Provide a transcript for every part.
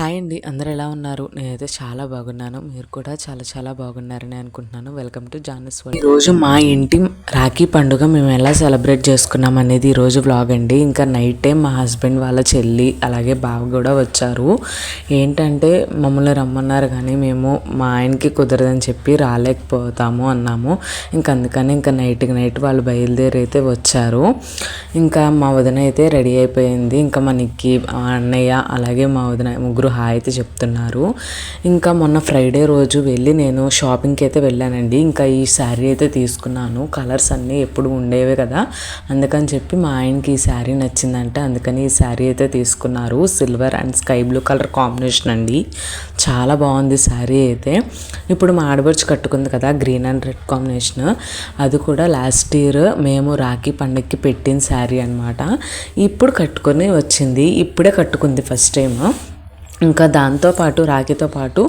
Hi అండి. అందరు ఎలా ఉన్నారు? నేనైతే చాలా బాగున్నాను. మీరు కూడా చాలా చాలా బాగున్నారని అనుకుంటున్నాను. వెల్కమ్ టు జానస్ వరల్డ్ రోజు మా ఇంటి రాఖీ పండుగ మేము ఎలా సెలబ్రేట్ చేసుకున్నాం అనేది ఈరోజు వ్లాగ్ అండి. ఇంకా నైట్ టైం మా హస్బెండ్ వాళ్ళ చెల్లి అలాగే బావ కూడా వచ్చారు. ఏంటంటే మమ్మల్ని రమ్మన్నారు కానీ మేము మా ఆయనకి కుదరదని చెప్పి రాలేకపోతాము అన్నాము. ఇంకా అందుకని ఇంకా నైట్కి నైట్ వాళ్ళు బయలుదేరి అయితే వచ్చారు. ఇంకా మా వదిన అయితే రెడీ అయిపోయింది. ఇంకా మనకి అన్నయ్య అలాగే మా వదిన ముగ్గురు హాయ్ అయితే చెప్తున్నారు. ఇంకా మొన్న ఫ్రైడే రోజు వెళ్ళి నేను షాపింగ్కి అయితే వెళ్ళానండి. ఇంకా ఈ శారీ అయితే తీసుకున్నాను. కలర్స్ అన్నీ ఎప్పుడు ఉండేవే కదా. అందుకని చెప్పి మా ఆయనకి ఈ శారీ నచ్చిందంటే. అందుకని ఈ శారీ అయితే తీసుకున్నారు. Silver and sky blue colour combination అండి. చాలా బాగుంది శారీ అయితే. ఇప్పుడు మా ఆడబడుచు కట్టుకుంది కదా గ్రీన్ అండ్ రెడ్ కాంబినేషన్ అది కూడా లాస్ట్ ఇయర్ మేము రాఖీ పండగకి పెట్టిన శారీ అనమాట ఇప్పుడు కట్టుకొని వచ్చింది. ఇప్పుడే కట్టుకుంది ఫస్ట్ టైం ఇంకా దాంతోపాటు రాగితో పాటు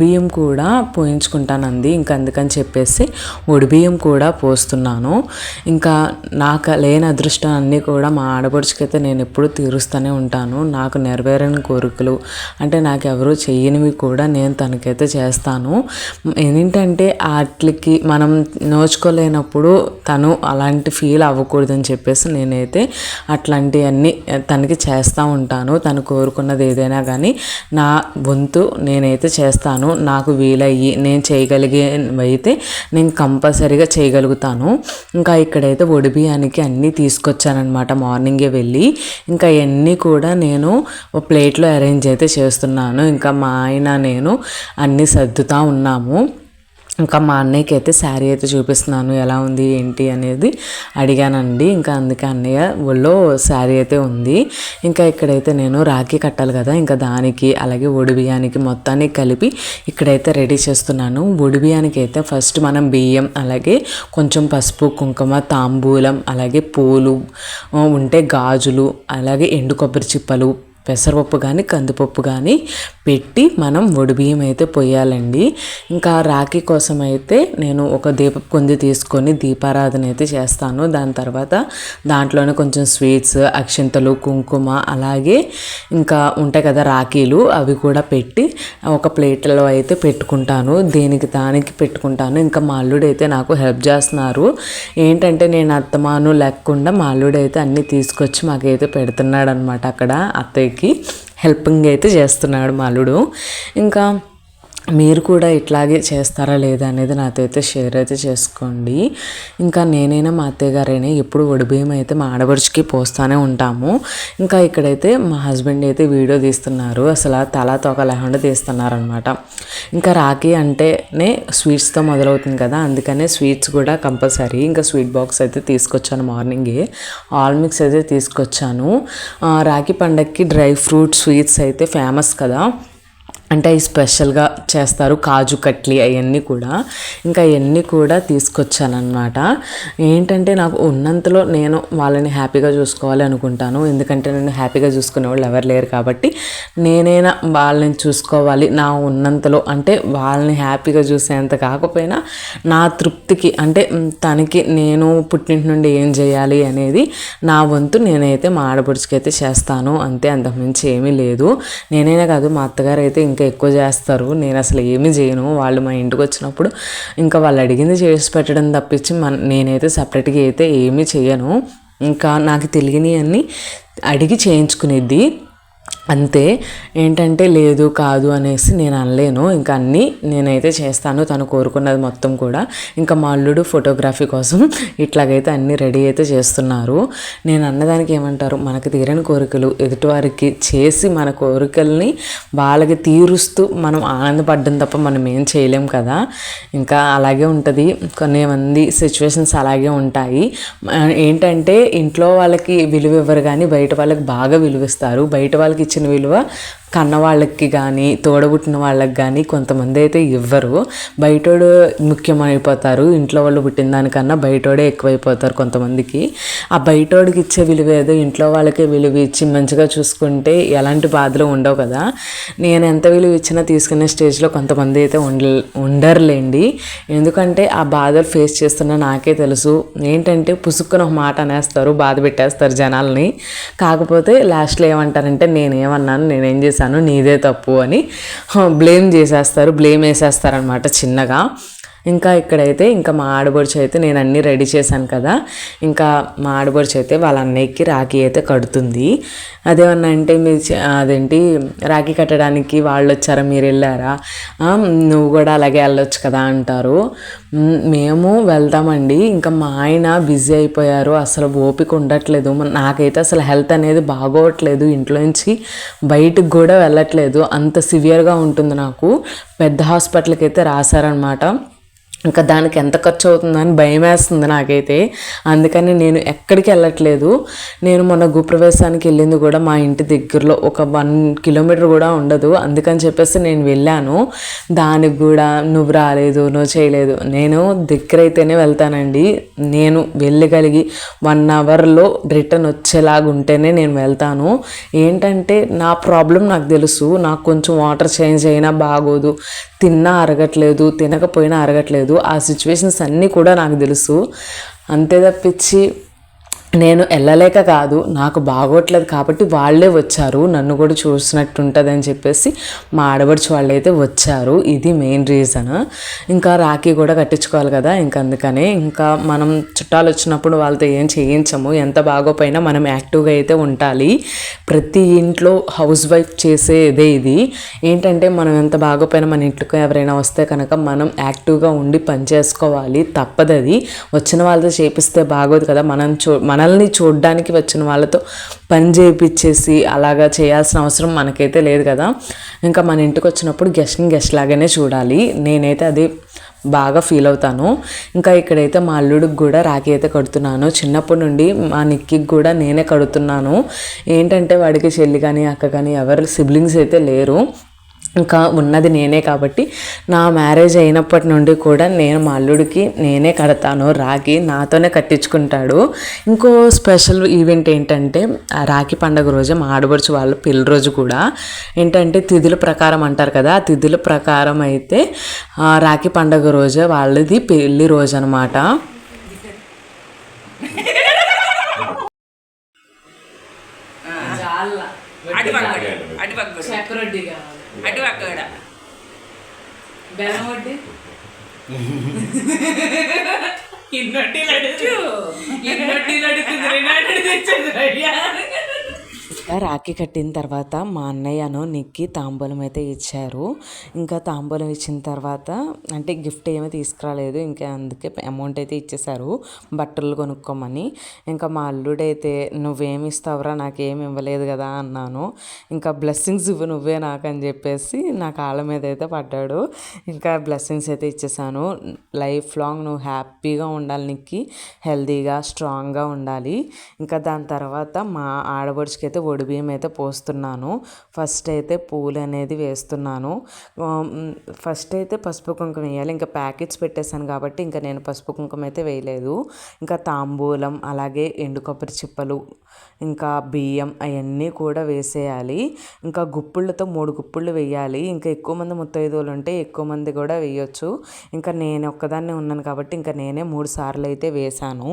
బియ్యం కూడా పోయించుకుంటానంది. ఇంకా అందుకని చెప్పేసి బియ్యం కూడా పోస్తున్నాను. ఇంకా నాకు లేని అదృష్టం అన్నీ కూడా మా ఆడపడుచుకైతే నేను ఎప్పుడు తీరుస్తూనే ఉంటాను. నాకు నెరవేరని కోరికలు అంటే నాకు ఎవరు చెయ్యనివి కూడా నేను తనకైతే చేస్తాను. ఏంటంటే వాటికి మనం నోచుకోలేనప్పుడు తను అలాంటి ఫీల్ అవ్వకూడదని చెప్పేసి నేనైతే అట్లాంటివన్నీ తనకి చేస్తూ ఉంటాను. తను కోరుకున్నది ఏదైనా కానీ కానీ నా వంతు నేనైతే చేస్తాను నాకు వీలయ్యి నేను చేయగలిగేవైతే నేను కంపల్సరీగా చేయగలుగుతాను. ఇంకా ఇక్కడైతే ఒడి బియ్యానికి అన్నీ తీసుకొచ్చానమాట మార్నింగే వెళ్ళి. ఇంకా ఇవన్నీ కూడా నేను ప్లేట్లో అరేంజ్ అయితే చేస్తున్నాను. ఇంకా మా ఆయన నేను అన్నీ సర్దుతూ ఉన్నాము. ఇంకా మా అన్నయ్యకి అయితే శారీ అయితే చూపిస్తున్నాను ఎలా ఉంది ఏంటి అనేది అడిగానండి. ఇంకా అందుకే అన్నయ్య ఒళ్ళో శారీ అయితే ఉంది. ఇంకా ఇక్కడైతే నేను రాఖీ కట్టాలి కదా ఇంకా దానికి అలాగే ఒడి బియ్యానికి మొత్తాన్ని కలిపి ఇక్కడైతే రెడీ చేస్తున్నాను. ఒడి బియ్యానికి అయితే ఫస్ట్ మనం బియ్యం అలాగే కొంచెం పసుపు కుంకుమ తాంబూలం అలాగే పూలు ఉంటే గాజులు అలాగే ఎండు కొబ్బరి చిప్పలు పెసరపప్పు కానీ కందిపప్పు కానీ పెట్టి మనం బియ్యం అయితే పొయ్యాలండి. ఇంకా రాఖీ కోసం అయితే నేను ఒక దీప కొంది తీసుకొని దీపారాధన అయితే చేస్తాను. దాని తర్వాత దాంట్లోనే కొంచెం స్వీట్స్ అక్షింతలు కుంకుమ అలాగే ఇంకా ఉంటాయి కదా రాఖీలు అవి కూడా పెట్టి ఒక ప్లేట్లో అయితే పెట్టుకుంటాను. దేనికి దానికి పెట్టుకుంటాను. ఇంకా మా అల్లుడు అయితే నాకు హెల్ప్ చేస్తున్నారు. ఏంటంటే నేను అత్తమాను లేకుండా మా అల్లుడు అయితే అన్నీ తీసుకొచ్చి మాకైతే పెడుతున్నాడు అనమాట అక్కడ అత్తయ్య వాళ్ళకి హెల్పింగ్ అయితే చేస్తున్నాడు మాలుడు ఇంకా మీరు కూడా ఇట్లాగే చేస్తారా లేదా అనేది నాతో అయితే షేర్ అయితే చేసుకోండి. ఇంకా నేనైనా మా అత్తయ్య గారైనా ఎప్పుడు ఒడిబియ్యం అయితే మా ఆడబడుచుకి పోస్తూనే ఉంటాము. ఇంకా ఇక్కడైతే మా హస్బెండ్ అయితే వీడియో తీస్తున్నారు. అసలు తల తోక లేకుండా తీస్తున్నారనమాట. ఇంకా రాఖీ అంటేనే స్వీట్స్తో మొదలవుతుంది కదా అందుకనే స్వీట్స్ కూడా కంపల్సరీ. ఇంకా స్వీట్ బాక్స్ అయితే తీసుకొచ్చాను మార్నింగే. ఆల్ మిక్స్ అయితే తీసుకొచ్చాను. రాఖీ పండగకి డ్రై ఫ్రూట్ స్వీట్స్ అయితే ఫేమస్ కదా. అంటే అవి స్పెషల్గా చేస్తారు కాజు కట్లీ అవన్నీ కూడా. ఇంకా అవన్నీ కూడా తీసుకొచ్చానమాట ఏంటంటే నాకు ఉన్నంతలో నేను వాళ్ళని హ్యాపీగా చూసుకోవాలి అనుకుంటాను. ఎందుకంటే నేను హ్యాపీగా చూసుకునే వాళ్ళు ఎవరు లేరు కాబట్టి నేనైనా వాళ్ళని చూసుకోవాలి. నా ఉన్నంతలో అంటే వాళ్ళని హ్యాపీగా చూసేంత కాకపోయినా నా తృప్తికి అంటే తనకి నేను పుట్టింటి నుండి ఏం చేయాలి అనేది నా వంతు నేనైతే మా ఆడపడుచుకైతే చేస్తాను. అంతే అంతకుమించి ఏమీ లేదు. నేనైనా కాదు మా అత్తగారు అయితే ఇంకా ఎక్కువ చేస్తారు. నేను అసలు ఏమీ చేయను. వాళ్ళు మా ఇంటికి వచ్చినప్పుడు ఇంకా వాళ్ళు అడిగింది చేసి పెట్టడం తప్పించి మన నేనైతే సపరేట్గా అయితే ఏమీ చేయను. ఇంకా నాకు తెలియని అన్నీ అడిగి చేయించుకునేది అంతే. ఏంటంటే లేదు కాదు అనేసి నేను అనలేను. ఇంకా అన్నీ నేనైతే చేస్తాను తను కోరుకున్నది మొత్తం కూడా. ఇంకా మా అల్లుడు ఫోటోగ్రఫీ కోసం ఇట్లాగైతే అన్నీ రెడీ అయితే చేస్తున్నారు. నేను అన్నదానికి ఏమంటారు? మనకు తీరని కోరికలు ఎదుటివారికి చేసి మన కోరికల్ని వాళ్ళకి తీరుస్తూ మనం ఆనందపడ్డం తప్ప మనం ఏం చేయలేం కదా. ఇంకా అలాగే ఉంటుంది. కొన్ని మంది సిచ్యువేషన్స్ అలాగే ఉంటాయి. ఏంటంటే ఇంట్లో వాళ్ళకి విలువ ఇవ్వరు కానీ బయట వాళ్ళకి బాగా విలువిస్తారు. బయట వాళ్ళకి ఇచ్చిన విలువ. కన్నవాళ్ళకి కానీ తోడబుట్టిన వాళ్ళకి కానీ కొంతమంది అయితే ఇవ్వరు. బయటోడు ముఖ్యమైపోతారు. ఇంట్లో వాళ్ళు పుట్టిన దానికన్నా బయటోడే ఎక్కువైపోతారు కొంతమందికి. ఆ బయటోడికి ఇచ్చే విలువ ఏదో ఇంట్లో వాళ్ళకే విలువ ఇచ్చి మంచిగా చూసుకుంటే ఎలాంటి బాధలు ఉండవు కదా. నేను ఎంత విలువ ఇచ్చినా తీసుకునే స్టేజ్లో కొంతమంది అయితే ఉండ ఉండరులేండి. ఎందుకంటే ఆ బాధలు ఫేస్ చేస్తున్న నాకే తెలుసు. ఏంటంటే పుసుక్కున ఒక మాట అనేస్తారు బాధ పెట్టేస్తారు జనాల్ని. కాకపోతే లాస్ట్లో ఏమంటారంటే నేనేమన్నాను నేనేం చేసి చేశాను నీదే తప్పు అని. బ్లేమ్ చేసేస్తారు బ్లేమ్ వేసేస్తారనమాట చిన్నగా. ఇంకా ఇక్కడైతే ఇంకా మా ఆడబడుచు అయితే నేను అన్నీ రెడీ చేశాను కదా. ఇంకా మా ఆడబడుచు అయితే వాళ్ళ అన్నయ్యకి రాఖీ అయితే కడుతుంది. అదేమన్నా అంటే మీరు చే- అదేంటి రాఖీ కట్టడానికి వాళ్ళు వచ్చారా మీరు వెళ్ళారా? నువ్వు కూడా అలాగే వెళ్ళొచ్చు కదా అంటారు. మేము వెళ్తామండి. ఇంకా మా ఆయన బిజీ అయిపోయారు. అసలు ఓపిక ఉండట్లేదు. నాకైతే అసలు హెల్త్ అనేది బాగోవట్లేదు ఇంట్లో నుంచి బయటకు కూడా వెళ్ళట్లేదు. అంత సివియర్గా ఉంటుంది నాకు. పెద్ద హాస్పిటల్కి అయితే రాశారనమాట ఇంకా దానికి ఎంత ఖర్చు అవుతుందని భయం వేస్తుంది నాకైతే. అందుకని నేను ఎక్కడికి వెళ్ళట్లేదు. నేను మొన్న గుప్రవేశానికి వెళ్ళింది కూడా మా ఇంటి దగ్గరలో ఒక వన్ కిలోమీటర్ కూడా ఉండదు. అందుకని చెప్పేసి నేను వెళ్ళాను. దానికి కూడా నువ్వు రాలేదు నువ్వు చేయలేదు. నేను దగ్గర అయితేనే వెళ్తానండి. నేను వెళ్ళగలిగి వన్ అవర్లో రిటర్న్ వచ్చేలాగా ఉంటేనే నేను వెళ్తాను. ఏంటంటే నా ప్రాబ్లం నాకు తెలుసు. నాకు కొంచెం వాటర్ చేంజ్ అయినా బాగోదు. తిన్నా అరగట్లేదు తినకపోయినా అరగట్లేదు. ఆ సిచ్యువేషన్స్ అన్నీ కూడా నాకు తెలుసు. అంతే తప్పించి నేను వెళ్ళలేక కాదు నాకు బాగోట్లేదు కాబట్టి వాళ్ళే వచ్చారు నన్ను కూడా చూసినట్టుంటుంది అని చెప్పేసి మా ఆడబడుచు వాళ్ళు అయితే వచ్చారు. ఇది మెయిన్ రీజన్. ఇంకా రాఖీ కూడా కట్టించుకోవాలి కదా ఇంకా అందుకనే ఇంకా మనం చుట్టాలు వచ్చినప్పుడు వాళ్ళతో ఏం చేయించము ఎంత బాగోపోయినా మనం యాక్టివ్గా అయితే ఉండాలి. ప్రతి ఇంట్లో హౌస్ వైఫ్ చేసేదే ఇది. ఏంటంటే మనం ఎంత బాగోపోయినా మన ఇంట్లోకి ఎవరైనా వస్తే కనుక మనం యాక్టివ్గా ఉండి పని చేసుకోవాలి తప్పదది. వచ్చిన వాళ్ళతో చేపిస్తే బాగోదు కదా మనం చూ మనల్ని చూడడానికి వచ్చిన వాళ్ళతో పని చేయించేసి అలాగా చేయాల్సిన అవసరం మనకైతే లేదు కదా. ఇంకా మన ఇంటికి వచ్చినప్పుడు గెస్ట్ని గెస్ట్ లాగానే చూడాలి. నేనైతే అది బాగా ఫీల్ అవుతాను. ఇంకా ఇక్కడైతే మా అల్లుడికి కూడా రాఖీ అయితే కడుతున్నాను. చిన్నప్పటి నుండి మా నిక్కి కూడా నేనే కడుతున్నాను. ఏంటంటే వాడికి చెల్లి కానీ అక్క కానీ ఎవరు సిబ్లింగ్స్ అయితే లేరు. ఇంకా ఉన్నది నేనే కాబట్టి నా మ్యారేజ్ అయినప్పటి నుండి కూడా నేను మా అల్లుడికి నేనే కడతాను. రాఖీ నాతోనే కట్టించుకుంటాడు. ఇంకో స్పెషల్ ఈవెంట్ ఏంటంటే ఆ రాఖీ పండగ రోజు మా ఆడపడుచు వాళ్ళ పెళ్ళి రోజు కూడా ఏంటంటే తిథుల ప్రకారం అంటారు కదా ఆ తిథుల ప్రకారం అయితే ఆ, రాఖీ పండగ రోజు వాళ్ళది పెళ్ళి రోజు అనమాట అటు పక్కడు అటు పక్కడు చక్రొడ్డి అటు పక్కడు బెల్లం వడ్డీ ఇన్నొట్టిలు అడుగు ఇన్నొట్టిలు అడుగుతుంది రాఖీ కట్టిన తర్వాత మా అన్నయ్యను నిక్కి తాంబూలం అయితే ఇచ్చారు. ఇంకా తాంబూలం ఇచ్చిన తర్వాత అంటే గిఫ్ట్ ఏమీ తీసుకురాలేదు. ఇంకా అందుకే అమౌంట్ అయితే ఇచ్చేశారు. బట్టలు కొనుక్కోమని. ఇంకా మా అల్లుడైతే నువ్వేమి ఇస్తావురా? నాకేమి ఇవ్వలేదు కదా అన్నాను. ఇంకా బ్లెస్సింగ్స్ ఇవ్వు నువ్వే నాకు అని చెప్పేసి నా కాళ్ళ మీద అయితే పడ్డాడు. ఇంకా బ్లెస్సింగ్స్ అయితే ఇచ్చేసాను లైఫ్ లాంగ్ నువ్వు హ్యాపీగా ఉండాలి నిక్కి. హెల్దీగా స్ట్రాంగ్గా ఉండాలి. ఇంకా దాని తర్వాత మా ఆడబడుచుకి అయితే ఒడిబియ్యం అయితే పోస్తున్నాను. ఫస్ట్ అయితే పూలు అనేది వేస్తున్నాను. ఫస్ట్ అయితే పసుపు కుంకుమ వేయాలి. ఇంకా ప్యాకెట్స్ పెట్టేశాను కాబట్టి ఇంకా నేను పసుపు కుంకుమ అయితే వేయలేదు. ఇంకా తాంబూలం అలాగే ఎండు కొబ్బరి చిప్పలు ఇంకా బియ్యం అవన్నీ కూడా వేసేయాలి. ఇంకా గుప్పుళ్ళతో మూడు గుప్పుళ్ళు వేయాలి. ఇంకా ఎక్కువ మంది ముత్తైదువులు ఉంటే ఎక్కువ మంది కూడా వేయొచ్చు. ఇంకా నేను ఒక్కదాన్నే ఉన్నాను కాబట్టి ఇంకా నేనే మూడు సార్లు అయితే వేశాను.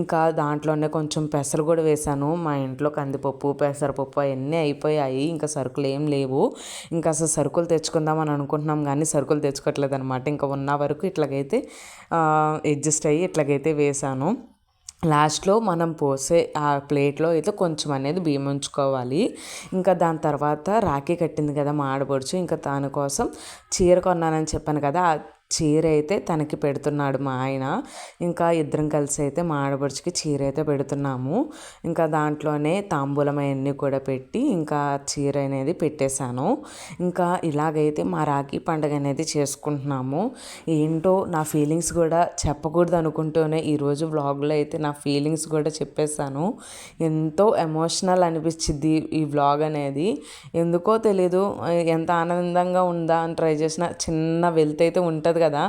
ఇంకా దాంట్లోనే కొంచెం పెసలు కూడా వేశాను. మా ఇంట్లో కందిపప్పు పెసరపప్పు అవన్నీ అయిపోయాయి. ఇంకా సరుకులు ఏం లేవు. ఇంకా అసలు సరుకులు తెచ్చుకుందామని అనుకుంటున్నాం కానీ సరుకులు తెచ్చుకోవట్లేదు అనమాట ఇంకా ఉన్న వరకు ఇట్లాగైతే అడ్జస్ట్ అయ్యి ఇట్లాగైతే వేశాను. లాస్ట్లో మనం పోసే ఆ ప్లేట్లో అయితే కొంచెం అనేది బియ్యం ఉంచుకోవాలి. ఇంకా దాని తర్వాత రాఖీ కట్టింది కదా మా ఆడపడుచు. ఇంకా దానికోసం చీర కొన్నానని చెప్పాను కదా ఆ చీర అయితే తనకి పెడుతున్నాడు మా ఆయన. ఇంకా ఇద్దరం కలిసి అయితే మా ఆడపడుచుకి చీర అయితే పెడుతున్నాము. ఇంకా దాంట్లోనే తాంబూలం అవన్నీ కూడా పెట్టి ఇంకా చీర అనేది పెట్టేశాను. ఇంకా ఇలాగైతే మా రాఖీ పండుగ అనేది చేసుకుంటున్నాము. ఏంటో నా ఫీలింగ్స్ కూడా చెప్పకూడదు అనుకుంటూనే ఈరోజు వ్లాగ్లో అయితే నా ఫీలింగ్స్ కూడా చెప్పేశాను. ఎంతో ఎమోషనల్ అనిపించింది ఈ వ్లాగ్ అనేది. ఎందుకో తెలీదు ఎంత ఆనందంగా ఉందా అని ట్రై చేసిన చిన్న వెళ్తైతే ఉంటుంది ఉంటుంది కదా.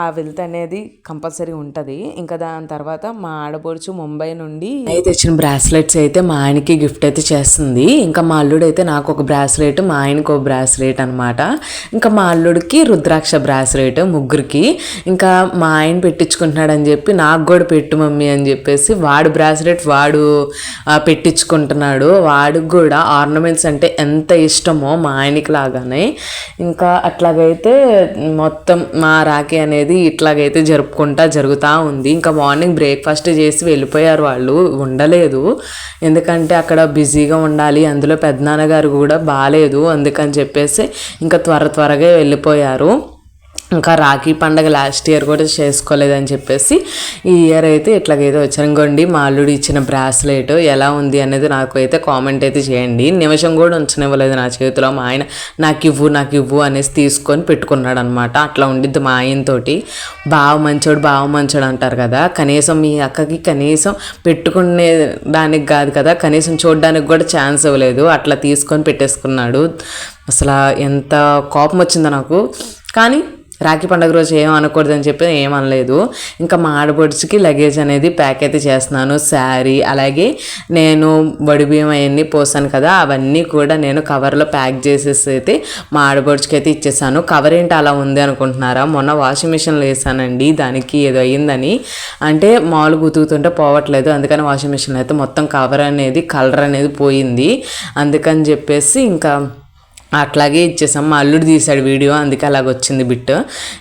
ఆ వెల్త్ అనేది కంపల్సరీ ఉంటుంది. ఇంకా దాని తర్వాత మా ఆడపడుచు ముంబై నుండి తెచ్చిన బ్రాస్లెట్స్ అయితే మా ఆయనకి గిఫ్ట్ అయితే చేస్తుంది. ఇంకా మా అల్లుడు అయితే నాకు ఒక బ్రాస్లెట్ మా ఆయనకు ఒక బ్రాస్లెట్ అనమాట ఇంకా మా అల్లుడికి రుద్రాక్ష బ్రాస్లెట్ ముగ్గురికి. ఇంకా మా ఆయన పెట్టించుకుంటున్నాడు అని చెప్పి నాకు కూడా పెట్టు మమ్మీ అని చెప్పేసి వాడు బ్రాస్లెట్ వాడు పెట్టించుకుంటున్నాడు. వాడికి కూడా ఆర్నమెంట్స్ అంటే ఎంత ఇష్టమో మా ఆయనకి లాగానే. ఇంకా అట్లాగైతే మొత్తం మా రాఖీ అనేది ఇట్లాగైతే జరుపుకుంటా జరుగుతూ ఉంది. ఇంకా మార్నింగ్ బ్రేక్ఫాస్ట్ చేసి వెళ్ళిపోయారు వాళ్ళు. ఉండలేదు. ఎందుకంటే అక్కడ బిజీగా ఉండాలి. అందులో పెద్దనాన్నగారు కూడా బాగాలేదు అందుకని చెప్పేసి ఇంకా త్వర త్వరగా వెళ్ళిపోయారు. ఇంకా రాఖీ పండగ లాస్ట్ ఇయర్ కూడా చేసుకోలేదని చెప్పేసి ఈ ఇయర్ అయితే ఇట్లాగైతే వచ్చాను మా అల్లుడు ఇచ్చిన బ్రాస్లెట్ ఎలా ఉంది అనేది నాకు అయితే కామెంట్ అయితే చేయండి. నిమిషం కూడా ఉంచనివ్వలేదు నా చేతిలో మా ఆయన నాకు ఇవ్వు నాకు ఇవ్వు అనేసి తీసుకొని పెట్టుకున్నాడు అనమాట అట్లా ఉండిద్ది మా ఆయనతోటి. బావ మంచోడు బావ మంచోడు అంటారు కదా. కనీసం మీ అక్కకి కనీసం పెట్టుకునే దానికి కాదు కదా కనీసం చూడడానికి కూడా ఛాన్స్ ఇవ్వలేదు. అట్లా తీసుకొని పెట్టేసుకున్నాడు. అసలు ఎంత కోపం వచ్చిందో నాకు. కానీ రాఖీ పండుగ రోజు ఏం అనకూడదని చెప్పి ఏమనలేదు ఇంకా మా ఆడపడుచుకి లగేజ్ అనేది ప్యాక్ అయితే చేస్తున్నాను. శారీ అలాగే నేను బడి బియ్యం అవన్నీ పోసాను కదా అవన్నీ కూడా నేను కవర్లో ప్యాక్ చేసేసి అయితే మా ఆడపడుచుకి అయితే ఇచ్చేసాను. కవర్ ఏంటి అలా ఉంది అనుకుంటున్నారా? మొన్న వాషింగ్ మిషన్లో వేసానండి. దానికి ఏదో అయ్యిందని. అంటే మామూలుగా ఉతుకుతుంటే పోవట్లేదు. అందుకని వాషింగ్ మిషన్లో అయితే మొత్తం కవర్ అనేది కలర్ అనేది పోయింది. అందుకని చెప్పేసి ఇంకా అట్లాగే ఇచ్చేసాం. మా అల్లుడు తీశాడు వీడియో అందుకే అలాగ వచ్చింది బిట్.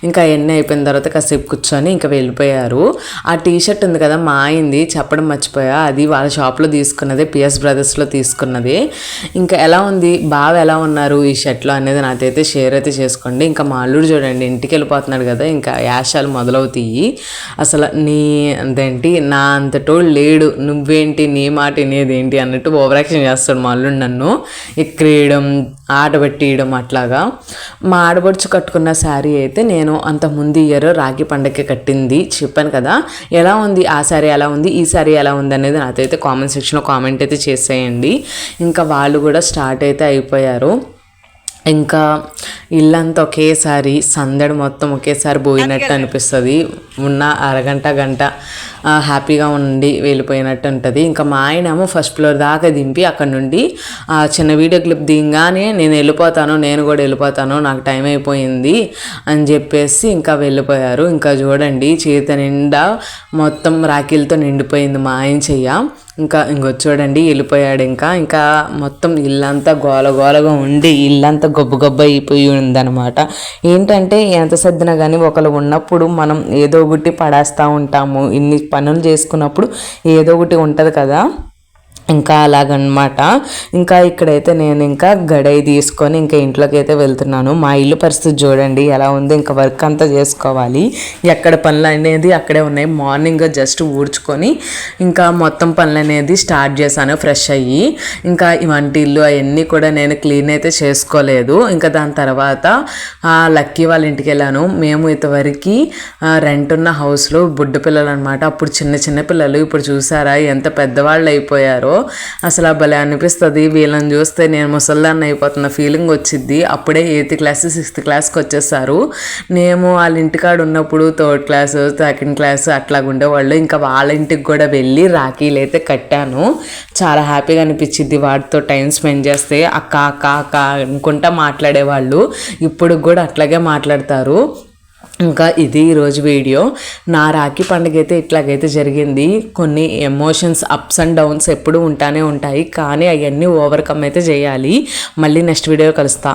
ఇంకా అవన్నీ అయిపోయిన తర్వాత కాసేపు కూర్చొని ఇంకా వెళ్ళిపోయారు. ఆ టీ షర్ట్ ఉంది కదా మా అయింది చెప్పడం మర్చిపోయా. అది వాళ్ళ షాప్లో తీసుకున్నదే పిఎస్ బ్రదర్స్లో తీసుకున్నది. ఇంకా ఎలా ఉంది? బాగా ఎలా ఉన్నారు ఈ షర్ట్లో అనేది నాకైతే షేర్ అయితే చేసుకోండి. ఇంకా మా అల్లుడు చూడండి ఇంటికి వెళ్ళిపోతున్నాడు కదా ఇంకా యాషాలు మొదలవుతాయి. అసలు నీ అంతేంటి నా అంతటో లేడు. నువ్వేంటి? నీ మాట వినేది ఏంటి అన్నట్టు ఓవరాక్షన్ చేస్తాడు మా అల్లుడు నన్ను. ఎక్కిరేయడం ఆడబెట్టియడం అట్లాగా. మా ఆడబడుచు కట్టుకున్న శారీ అయితే నేను అంత ముందు ఇయర్ రాగి పండగకి కట్టింది. చెప్పాను కదా ఎలా ఉంది? ఆ శారీ ఎలా ఉంది? ఈ శారీ ఎలా ఉంది అనేది నాకైతే కామెంట్ సెక్షన్లో కామెంట్ అయితే చేసేయండి. ఇంకా వాళ్ళు కూడా స్టార్ట్ అయితే అయిపోయారు. ఇంకా ఇల్లంతా ఒకేసారి సందడి మొత్తం ఒకేసారి పోయినట్టు అనిపిస్తుంది. ఉన్న అరగంట గంట హ్యాపీగా ఉండి వెళ్ళిపోయినట్టు ఉంటుంది. ఇంకా మా ఆయనేమో ఫస్ట్ ఫ్లోర్ దాకా దింపి అక్కడ నుండి ఆ చిన్న వీడియో క్లిప్ దిగానే నేను వెళ్ళిపోతాను నేను కూడా వెళ్ళిపోతాను నాకు టైం అయిపోయింది అని చెప్పేసి ఇంకా వెళ్ళిపోయారు. ఇంకా చూడండి చేత నిండా మొత్తం రాఖీలతో నిండిపోయింది మా ఆయన చెయ్య. ఇంకా ఇంకొచ్చి చూడండి వెళ్ళిపోయాడు ఇంకా. ఇంకా మొత్తం ఇల్లంతా గోల గోలగా ఉండి ఇల్లంతా గొబ్బ గొబ్బ అయిపోయి ఉందన్నమాట. ఏంటంటే ఎంత సర్దినా కానీ ఒకరు ఉన్నప్పుడు మనం ఏదో ఒకటి పడేస్తూ ఉంటాము. ఇన్ని పనులు చేసుకున్నప్పుడు ఏదో ఒకటి ఉంటుంది కదా. ఇంకా అలాగనమాట. ఇంకా ఇక్కడైతే నేను ఇంకా గడై తీసుకొని ఇంకా ఇంట్లోకి అయితే వెళ్తున్నాను. మా ఇల్లు పరిస్థితి చూడండి ఎలా ఉంది ఇంకా వర్క్ అంతా చేసుకోవాలి. ఎక్కడ పనులు అనేది అక్కడే ఉన్నాయి. మార్నింగ్ జస్ట్ ఊడ్చుకొని ఇంకా మొత్తం పనులు అనేది స్టార్ట్ చేశాను ఫ్రెష్ అయ్యి. ఇంకా ఇవంటి ఇల్లు అవన్నీ కూడా నేను క్లీన్ అయితే చేసుకోలేదు. ఇంకా దాని తర్వాత ఆ లక్కీ వాళ్ళ ఇంటికి వెళ్ళాను. మేము ఇంతవరకు రెంట్ ఉన్న హౌస్లో బుడ్డ పిల్లలు అనమాట అప్పుడు చిన్న చిన్న పిల్లలు. ఇప్పుడు చూసారా ఎంత పెద్దవాళ్ళు అయిపోయారో. అసలు ఆ భలే అనిపిస్తుంది. వీళ్ళని చూస్తే నేను ముసల్దాన్ని అయిపోతున్న ఫీలింగ్ వచ్చింది అప్పుడే ఎయిత్ క్లాస్ సిక్స్త్ క్లాస్కి వచ్చేసారు. మేము వాళ్ళ ఇంటికాడ ఉన్నప్పుడు థర్డ్ క్లాస్ సెకండ్ క్లాస్ అట్లా ఉండేవాళ్ళు. ఇంకా వాళ్ళ ఇంటికి కూడా వెళ్ళి రాఖీలు అయితే కట్టాను. చాలా హ్యాపీగా అనిపించింది వాటితో టైం స్పెండ్ చేస్తే. అక్క అక్క అక్క అనుకుంటా మాట్లాడేవాళ్ళు. ఇప్పుడు కూడా అట్లాగే మాట్లాడతారు. ఇంకా ఇది ఈరోజు వీడియో. నా రాఖీ పండుగ అయితే ఇట్లాగైతే జరిగింది. కొన్ని ఎమోషన్స్ అప్స్ అండ్ డౌన్స్ ఎప్పుడూ ఉంటానే ఉంటాయి. కానీ అవన్నీ ఓవర్కమ్ అయితే చేయాలి. మళ్ళీ నెక్స్ట్ వీడియో కలుస్తా.